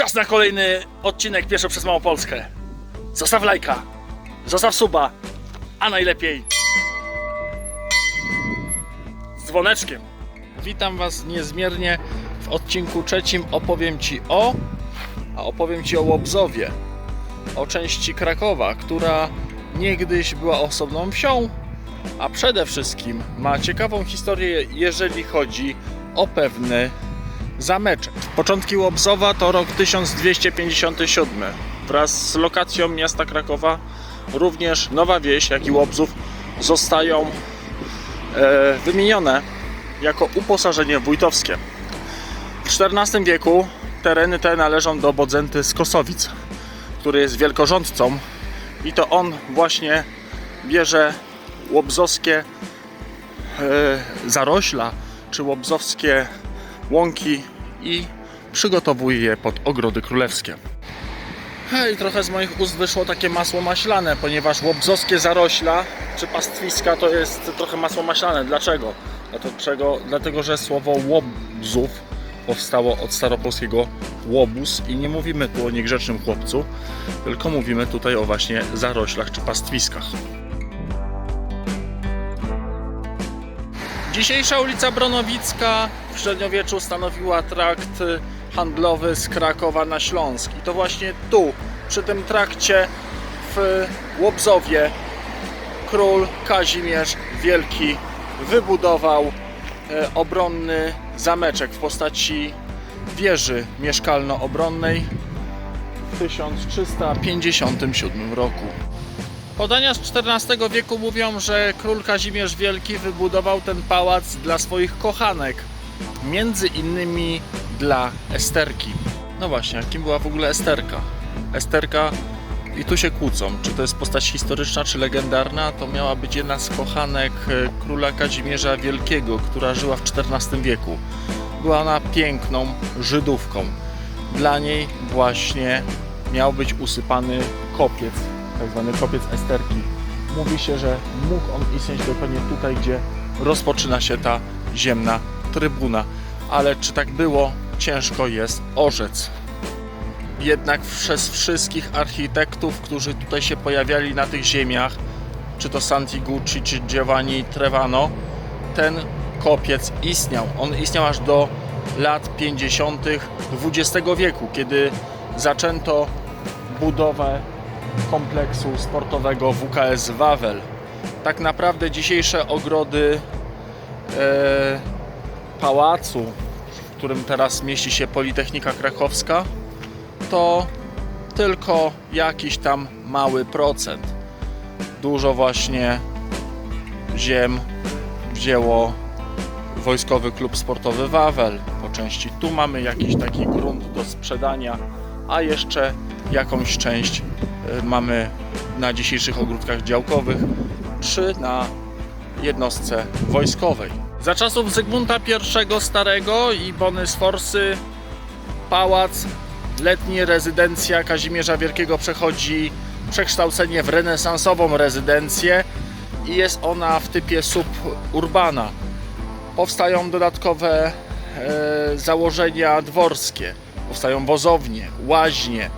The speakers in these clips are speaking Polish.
Czas na kolejny odcinek Pieszo przez Małopolskę. Zostaw lajka, zostaw suba, a najlepiej z dzwoneczkiem. Witam Was niezmiernie w odcinku trzecim. Opowiem Ci o. A opowiem Ci o Łobzowie. O części Krakowa, która niegdyś była osobną wsią, a przede wszystkim ma ciekawą historię, jeżeli chodzi o pewny zameczek. Początki Łobzowa to rok 1257. Wraz z lokacją miasta Krakowa również Nowa Wieś, jak i Łobzów zostają e, wymienione jako uposażenie wójtowskie. W XIV wieku tereny te należą do Bodzenty z Kosowic, który jest wielkorządcą i to on właśnie bierze łobzowskie e, zarośla czy łobzowskie łąki i przygotowuje je pod ogrody królewskie. Hej, trochę z moich ust wyszło takie masło maślane, ponieważ łobzowskie zarośla czy pastwiska to jest trochę masło maślane. Dlaczego? Dlaczego? Dlatego, że słowo łobzów powstało od staropolskiego łobuz i nie mówimy tu o niegrzecznym chłopcu, tylko mówimy tutaj o właśnie zaroślach czy pastwiskach. Dzisiejsza ulica Bronowicka w średniowieczu stanowiła trakt handlowy z Krakowa na Śląsk. I to właśnie tu, przy tym trakcie w Łobzowie, król Kazimierz Wielki wybudował e, obronny zameczek w postaci wieży mieszkalno-obronnej w 1357 roku. Podania z XIV wieku mówią, że król Kazimierz Wielki wybudował ten pałac dla swoich kochanek, między innymi dla Esterki. No właśnie, a kim była w ogóle Esterka? Esterka, i tu się kłócą, czy to jest postać historyczna, czy legendarna, to miała być jedna z kochanek e, króla Kazimierza Wielkiego, która żyła w XIV wieku. Była ona piękną Żydówką. Dla niej właśnie miał być usypany kopiec, tak zwany kopiec Esterki. Mówi się, że mógł on istnieć dokładnie tutaj, gdzie rozpoczyna się ta ziemna trybuna. Ale czy tak było, ciężko jest orzec. Jednak przez wszystkich architektów, którzy tutaj się pojawiali na tych ziemiach, czy to Santigucci, czy Giovanni Trevano, ten kopiec istniał. On istniał aż do lat 50. XX wieku, kiedy zaczęto budowę kompleksu sportowego WKS Wawel. Tak naprawdę dzisiejsze ogrody e, pałacu, w którym teraz mieści się Politechnika Krakowska, to tylko jakiś tam mały procent. Dużo właśnie ziem wzięło Wojskowy Klub Sportowy Wawel. Po części tu mamy jakiś taki grunt do sprzedania, a jeszcze jakąś część mamy na dzisiejszych ogródkach działkowych, czy na jednostce wojskowej. Za czasów Zygmunta I Starego i Bony Sforsy pałac, letnia rezydencja Kazimierza Wielkiego przechodzi przekształcenie w renesansową rezydencję i jest ona w typie suburbana. Powstają dodatkowe e, założenia dworskie, powstają wozownie, łaźnie,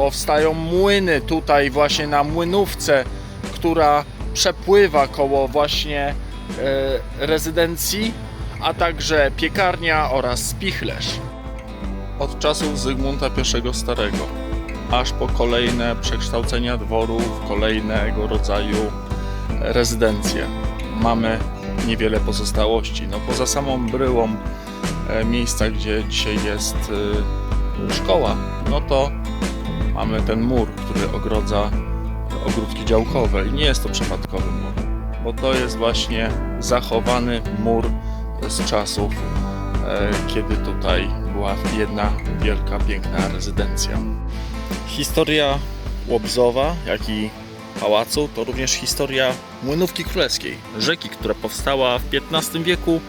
powstają młyny tutaj właśnie na młynówce, która przepływa koło właśnie e, rezydencji, a także piekarnia oraz spichlerz. Od czasów Zygmunta I Starego, aż po kolejne przekształcenia dworów, kolejnego rodzaju rezydencje. Mamy niewiele pozostałości. No poza samą bryłą e, miejsca, gdzie dzisiaj jest e, szkoła, no to mamy ten mur, który ogrodza ogródki działkowe i nie jest to przypadkowy mur, bo to jest właśnie zachowany mur z czasów, e, kiedy tutaj była jedna wielka, piękna rezydencja. Historia Łobzowa, jak i pałacu to również historia Młynówki Królewskiej, rzeki, która powstała w XV wieku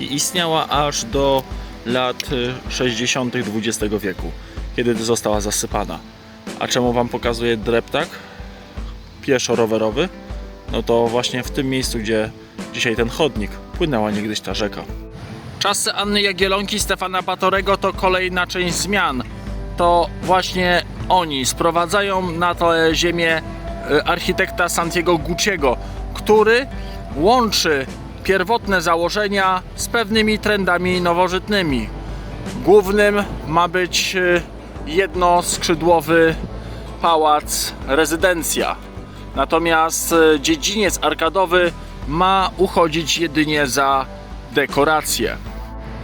i istniała aż do lat y, 60. XX wieku, kiedy została zasypana. A czemu Wam pokazuję dreptak pieszo-rowerowy? No to właśnie w tym miejscu, gdzie dzisiaj ten chodnik, płynęła niegdyś ta rzeka. Czasy Anny Jagielonki, Stefana Batorego to kolejna część zmian. to właśnie oni sprowadzają na tę ziemię e, architekta Santiago Gucciego, który łączy pierwotne założenia z pewnymi trendami nowożytnymi. Głównym ma być e, jednoskrzydłowy pałac, rezydencja. Natomiast e, dziedziniec arkadowy ma uchodzić jedynie za dekorację.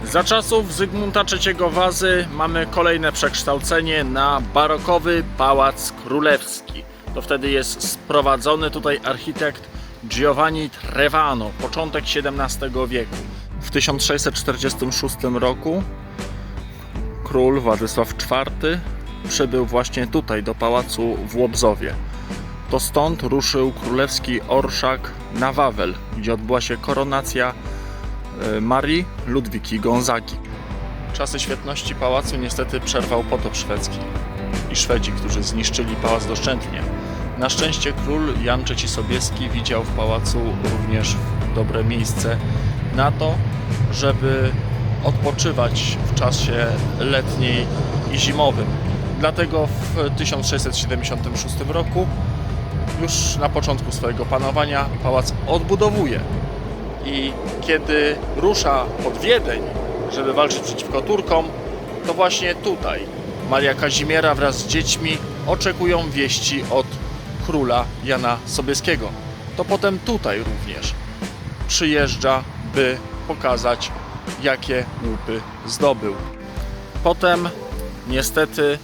Za czasów Zygmunta III Wazy mamy kolejne przekształcenie na barokowy pałac królewski. To wtedy jest sprowadzony tutaj architekt Giovanni Trevano, początek XVII wieku. W 1646 roku król Władysław IV przybył właśnie tutaj do pałacu w Łobzowie. To stąd ruszył królewski orszak na Wawel, gdzie odbyła się koronacja e, Marii Ludwiki Gonzagi. Czasy świetności pałacu niestety przerwał potop szwedzki i Szwedzi, którzy zniszczyli pałac doszczętnie. Na szczęście król Jan III Sobieski widział w pałacu również dobre miejsce na to, żeby odpoczywać w czasie letniej i zimowym. Dlatego w 1676 roku, już na początku swojego panowania, pałac odbudowuje. I kiedy rusza pod Wiedeń, żeby walczyć przeciwko Turkom, to właśnie tutaj Maria Kazimiera wraz z dziećmi oczekują wieści od króla Jana Sobieskiego. To potem tutaj również przyjeżdża, by pokazać, jakie łupy zdobył. Potem, niestety,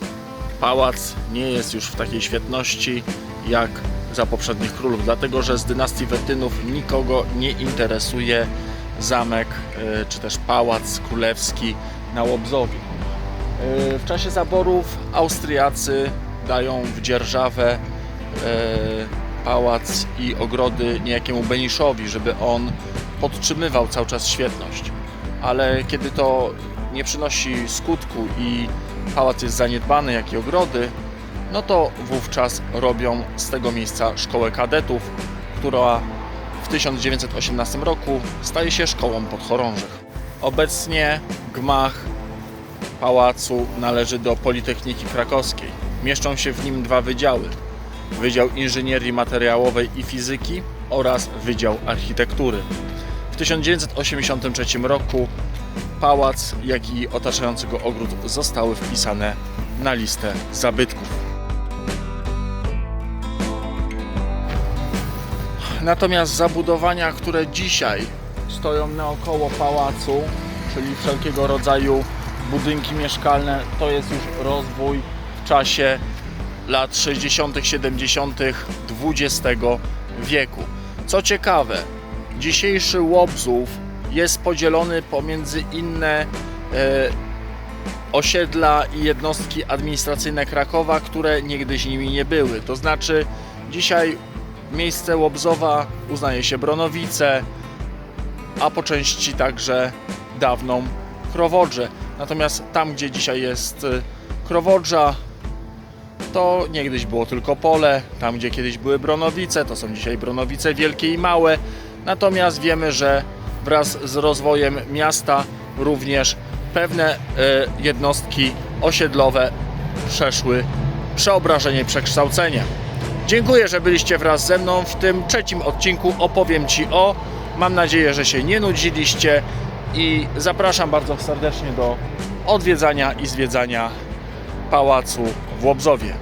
pałac nie jest już w takiej świetności jak za poprzednich królów, dlatego że z dynastii Wetynów nikogo nie interesuje zamek e, czy też pałac królewski na Łobzowie. E, W czasie zaborów Austriacy dają w dzierżawę e, pałac i ogrody niejakiemu Beniszowi, żeby on podtrzymywał cały czas świetność. Ale kiedy to nie przynosi skutku i pałac jest zaniedbany, jak i ogrody, no to wówczas robią z tego miejsca szkołę kadetów, która w 1918 roku staje się szkołą podchorążych. Obecnie gmach pałacu należy do Politechniki Krakowskiej. Mieszczą się w nim dwa wydziały. Wydział Inżynierii Materiałowej i Fizyki oraz Wydział Architektury. W 1983 roku pałac, jak i otaczający go ogród zostały wpisane na listę zabytków. Natomiast zabudowania, które dzisiaj stoją naokoło pałacu, czyli wszelkiego rodzaju budynki mieszkalne, to jest już rozwój w czasie lat 60., 70. XX wieku. Co ciekawe, dzisiejszy Łobzów jest podzielony pomiędzy inne e, osiedla i jednostki administracyjne Krakowa, które niegdyś nimi nie były. To znaczy, dzisiaj miejsce Łobzowa uznaje się Bronowice, a po części także dawną Krowodrze. Natomiast tam, gdzie dzisiaj jest y, Krowodrza, to niegdyś było tylko pole. Tam, gdzie kiedyś były Bronowice, to są dzisiaj Bronowice wielkie i małe. Natomiast wiemy, że wraz z rozwojem miasta również pewne y, jednostki osiedlowe przeszły przeobrażenie przekształcenie. Dziękuję, że byliście wraz ze mną w tym trzecim odcinku. Opowiem Ci o. Mam nadzieję, że się nie nudziliście i zapraszam bardzo serdecznie do odwiedzania i zwiedzania pałacu w Łobzowie.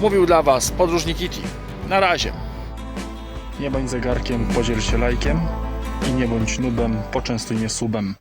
Mówił dla Was podróżnik Kitty. Na razie. Nie bądź zegarkiem, podziel się lajkiem i nie bądź nubem, poczęstuj mnie subem.